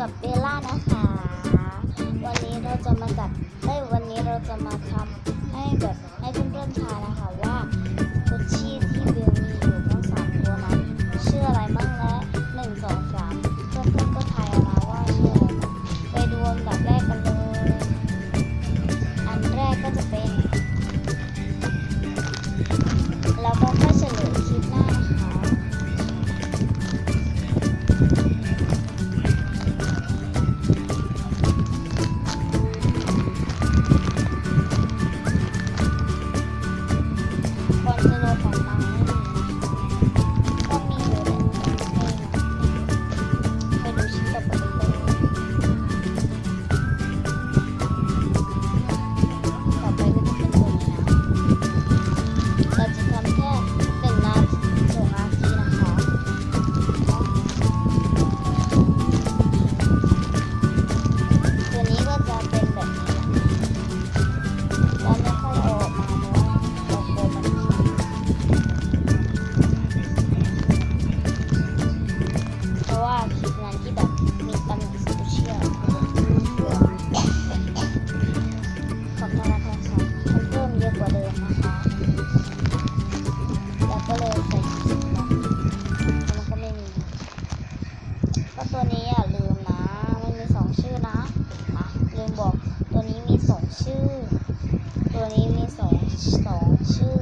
กับเบลล่านะคะ วันนี้เราจะมาจัดได้วันนี้เราจะมาทำให้แบบให้เพื่อนๆทายนะคะว่า สองชื่อ ตัวนี้มีสองสองชื่อ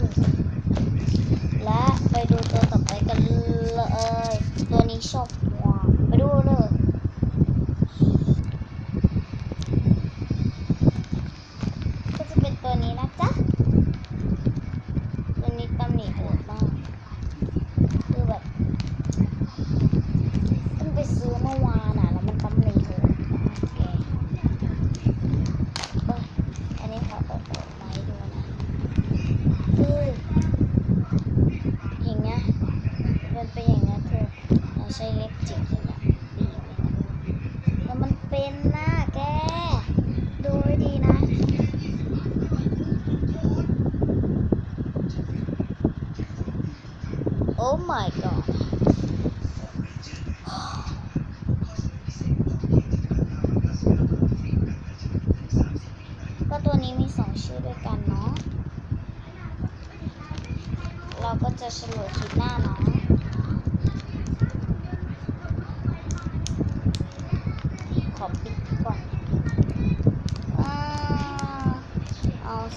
และไปดูตัวต่อไปกันเลย ตัวนี้ชอบวางไปดูเลย ก็จะเป็นตัวนี้นะจ๊ะ ตัวนี้ตำหนิโหดมาก คือแบบ เพิ่งไปซื้อเมื่อวานอะ แล้วมันตำหนิโหดมากแกเอ้ยอันนี้ขอเปิดเปิดไม้ดูนะคืออย่างเงี้ยมันเป็นอย่าง เราใช้เล็บจิกอย่างเงี้ยบีบอย่างเงี้ยแล้วมันเป็นหน้าแก ดูให้ดีนะ โอ้ my god ก็ตัวนี้มีสองชื่อด้วยกันเนาะ เราก็จะเฉลยคลิปหน้าเนาะ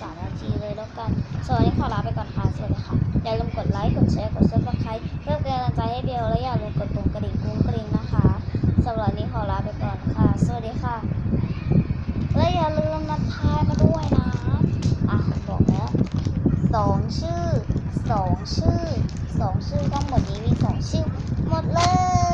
3นาทีเลยแล้วกันส่วนวันนี้ขอลาไปก่อนค่ะ สวัสดีค่ะ อย่าลืมกดไลค์ กดแชร์ กดซับสไครต์เพื่อเป็นกำลังใจให้เบลและอย่าลืมกดปุ่มกระดิ่งกุ้งกริ่งนะคะสำหรับนี้ขอลาไปก่อนค่ะ สวัสดีค่ะ และอย่าลืมนัดทายมาด้วยนะ อะบอกแล้วสองชื่อสองชื่อสองชื่อทั้งหมดนี้มีสองชื่อหมดเลย